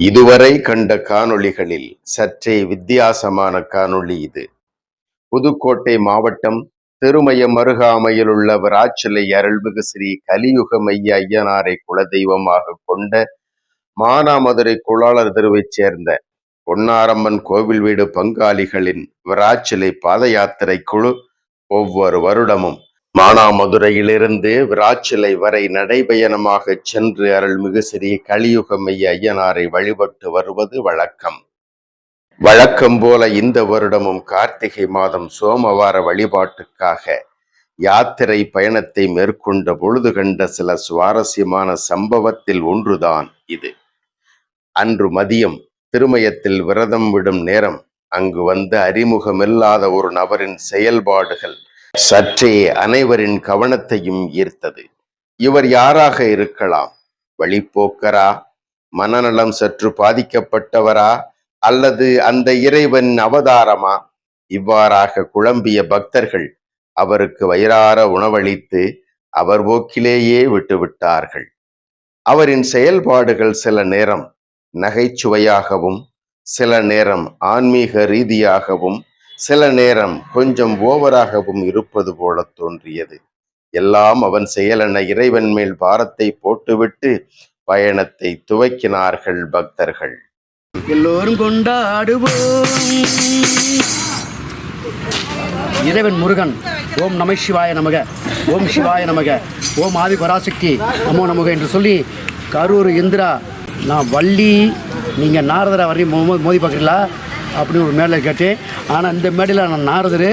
இதுவரை கண்ட காணொளிகளில் சற்றே வித்தியாசமான காணொளி இது. புதுக்கோட்டை மாவட்டம் திருமயம் அருகாமையில் உள்ள விராச்சிலை அருள்மிகு ஸ்ரீ கலியுக மைய ஐயனாரை குலதெய்வமாக கொண்ட மானாமதுரை குளாளர் தெருவைச் சேர்ந்த பொன்னாரம்மன் கோவில் வீடு பங்காளிகளின் விராச்சிலை பாத யாத்திரை குழு ஒவ்வொரு வருடமும் மானாமதுரையிலிருந்து விராச்சிலை வரை நடைபயணமாக சென்று அருள்மிகு ஸ்ரீ கலியுகமைய ஐயனாரை வழிபட்டு வருவது வழக்கம். வழக்கம் போல இந்த வருடமும் கார்த்திகை மாதம் சோமவார வழிபாட்டுக்காக யாத்திரை பயணத்தை மேற்கொண்ட பொழுது கண்ட சில சுவாரஸ்யமான சம்பவத்தில் ஒன்றுதான் இது. அன்று மதியம் திருமயத்தில் விரதம் விடும் நேரம் அங்கு வந்த அறிமுகமில்லாத ஒரு நபரின் செயல்பாடுகள் சற்றே அனைவரின் கவனத்தையும் ஈர்த்தது. இவர் யாராக இருக்கலாம்? வழிப்போக்கரா மனநலம் சற்று பாதிக்கப்பட்டவரா? அல்லது அந்த இறைவன் அவதாரமா? இவ்வாறாக குழம்பிய பக்தர்கள் அவருக்கு வயிறார உணவளித்து அவர் போக்கிலேயே விட்டுவிட்டார்கள். அவரின் செயல்பாடுகள் சில நேரம் நகைச்சுவையாகவும் சில நேரம் ஆன்மீக ரீதியாகவும் சில நேரம் கொஞ்சம் ஓவராகவும் இருப்பது போல தோன்றியது. எல்லாம் அவன் செயலென இறைவன் மேல் பாரத்தை போட்டுவிட்டு பயணத்தை துவக்கினார்கள் பக்தர்கள். எல்லோரும் கொண்டாடுவோம். இறைவன் முருகன் ஓம் நம சிவாய நமக ஓம் சிவாய நமக ஓம் ஆதி பராசக்தி நமோ நமக என்று சொல்லி கரூர் இந்திரா நான் வள்ளி நீங்கள் நாரதரா வரையும் மோ- மோதி பார்க்குறீங்களா அப்படின்னு ஒரு மேடையில் கேட்டேன் ஆனால் இந்த மேடையில் நான் நாரதர்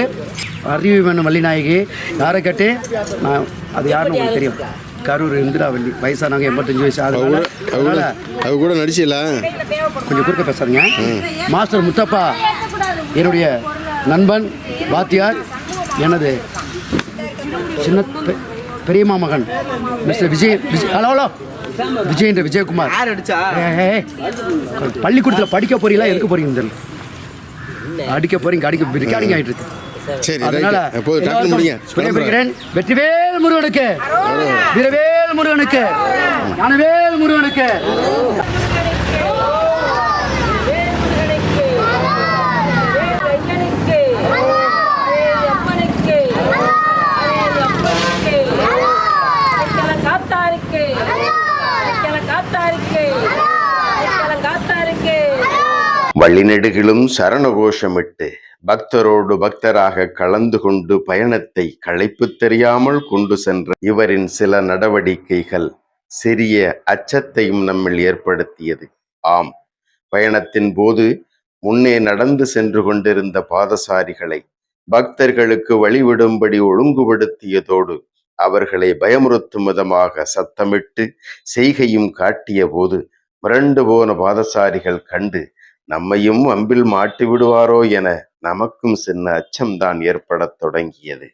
அறிவு வேணும் வள்ளிநாயகி யாரை கேட்டேன் நான் அது யாருன்னு உங்களுக்கு தெரியும். கரூர் இந்திரா வள்ளி வயசானவங்க எண்பத்தஞ்சு வயசு அதனால அவ கூட அதனால அவ கூட நடிச்சில? கொஞ்சம் குறுக்க பேசுறீங்க மாஸ்டர் முத்தப்பா என்னுடைய நண்பன் வாத்தியார் எனது சின்ன பெ- பெரியம்மா மகன் mister Vijay Vijay hello hello. Vijay என்ற விஜயகுமார் பள்ளிக்கூடத்தில் படிக்க போறீங்களா? எதுக்கு போறீங்க தெரியல. அடிக்க போறீங்க அடிக்க ரெக்கார்டிங் ஆயிட்டு இருக்கு. சரி அதனால விடைபெறுகிறேன் வெற்றிவேல் முருகனுக்கு. வீரவேல் முருகனுக்கு. ஞானவேல் முருகனுக்கு. வழிநெடுகிலும் சரணகோஷமிட்டு பக்தரோடு பக்தராக கலந்து கொண்டு பயணத்தை களைப்பு தெரியாமல் கொண்டு சென்ற இவரின் சில நடவடிக்கைகள் சிறிய அச்சத்தையும் நம்மில் ஏற்படுத்தியது. ஆம் பயணத்தின் போது முன்னே நடந்து சென்று கொண்டிருந்த பாதசாரிகளை பக்தர்களுக்கு வழிவிடும்படி ஒழுங்குபடுத்தியதோடு அவர்களை பயமுறுத்தும் விதமாக சத்தமிட்டு செய்கையும் காட்டிய போது மிரண்டு போன பாதசாரிகள் கண்டு நம்மையும் அம்பில் மாட்டி விடுவாரோ என நமக்கும் சின்ன அச்சம்தான் ஏற்படத் தொடங்கியது.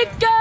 Victor!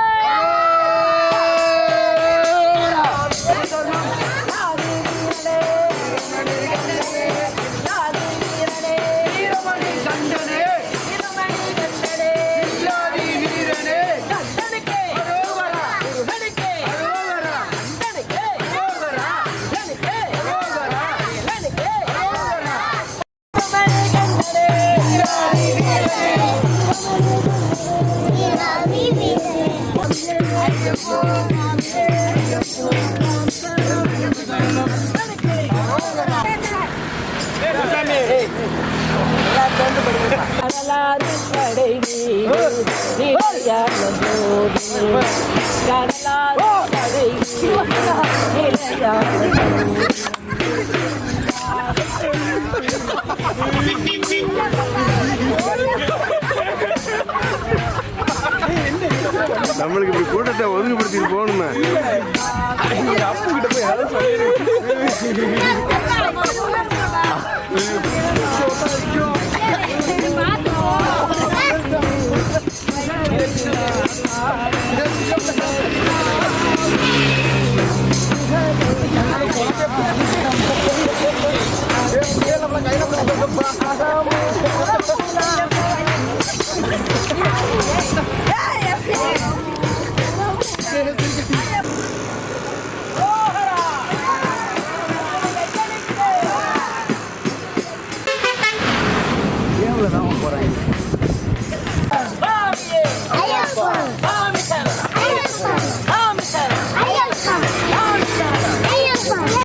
நம்மளுக்கு இப்படி கூட்டத்தை ஒதுங்குபடுத்திட்டு போகணுமே ஆ போகிறாங்க